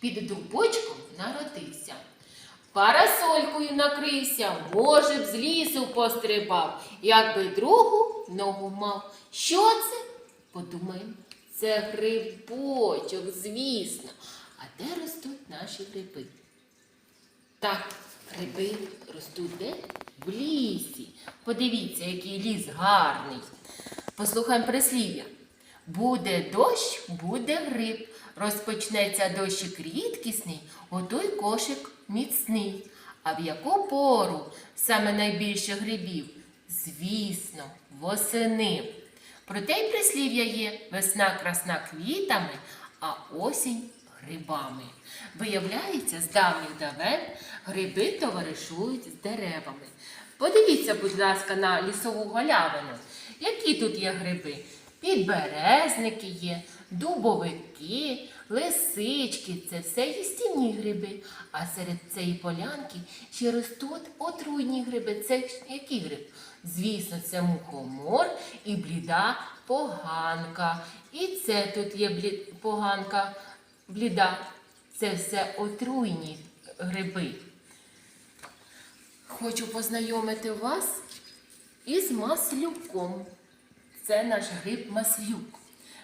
Під дубочком народився. Парасолькою накрився, може б з лісу пострибав, якби другу ногу мав. Що це? Подумаємо, це грибочок, звісно. А де ростуть наші гриби? Так, гриби ростуть де? В лісі. Подивіться, який ліс гарний. Послухаємо прислів'я. Буде дощ, буде гриб. Розпочнеться дощик рідкісний, готуй кошик міцний. А в яку пору саме найбільше грибів? Звісно, восени. Проте й прислів'я є весна красна квітами, а осінь грибами. Виявляється, з давніх давен гриби товаришують з деревами. Подивіться, будь ласка, на лісову галявину. Які тут є гриби? Підберезники є, дубовики, лисички це все їстівні гриби. А серед цієї полянки ще ростуть отруйні гриби. Це які гриб? Звісно, це мухомор і бліда поганка. І це тут є блі- поганка бліда. Це все отруйні гриби. Хочу познайомити вас із маслюком. Це наш гриб маслюк.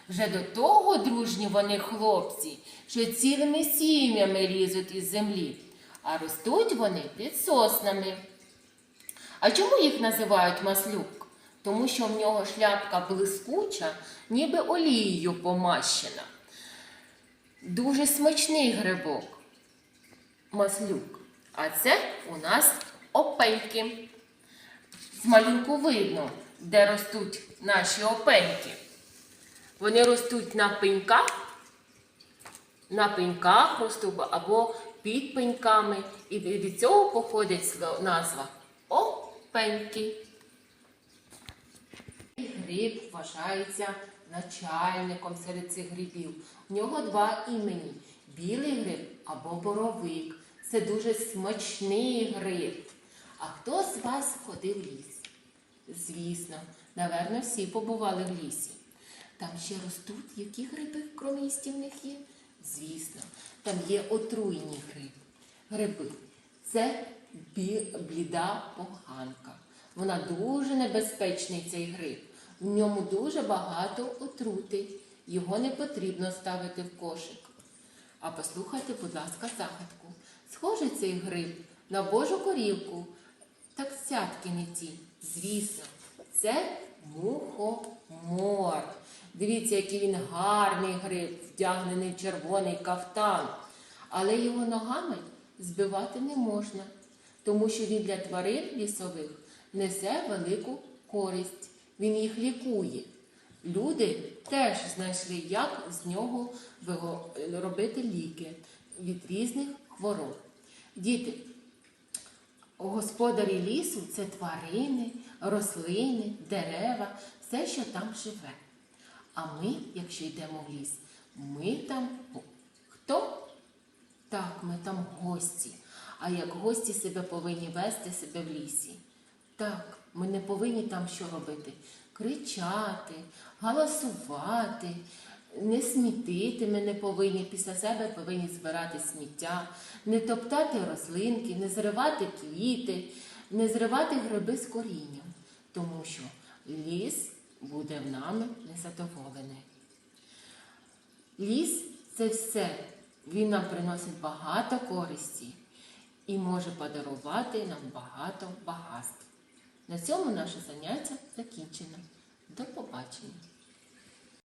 Вже до того дружні вони хлопці, що цілими сім'ями лізуть із землі, а ростуть вони під соснами. А чому їх називають маслюк? Тому що в нього шляпка блискуча, ніби олією помащена. Дуже смачний грибок. Маслюк. А це у нас опеньки. З видно, де ростуть наші опеньки. Вони ростуть на пеньках, на пеньках ростуть або під пеньками. І від цього походить назва опеньки. Гриб вважається начальником серед цих грибів. У нього два імені білий гриб або боровик. Це дуже смачний гриб. А хто з вас ходив в ліс? Звісно, наверно, всі побували в лісі. Там ще ростуть які гриби, крім їстівних є? Звісно, там є отруйні гриби. Гриби. Це бліда поганка. Вона дуже небезпечний цей гриб. В ньому дуже багато отрути. Його не потрібно ставити в кошик. А послухайте, будь ласка, загадку. Схожий цей гриб на Божу корівку. Так цятки не ті. Звісно, це мухомор. Дивіться, який він гарний гриб, вдягнений в червоний кафтан. Але його ногами збивати не можна, тому що він для тварин лісових несе велику користь. Він їх лікує. Люди теж знайшли, як з нього робити ліки від різних хвороб. Діти, господарі лісу це тварини, рослини, дерева, все, що там живе. А ми, якщо йдемо в ліс, ми там хто? Так, ми там гості. А як гості себе повинні вести себе в лісі? Так, ми не повинні там що робити? Кричати, галасувати, не смітити ми не повинні, після себе повинні збирати сміття, не топтати рослинки, не зривати квіти, не зривати гриби з корінням, тому що ліс буде в нами незадоволений. Ліс це все. Він нам приносить багато користі і може подарувати нам багато багатств. На цьому наше заняття закінчено. До побачення!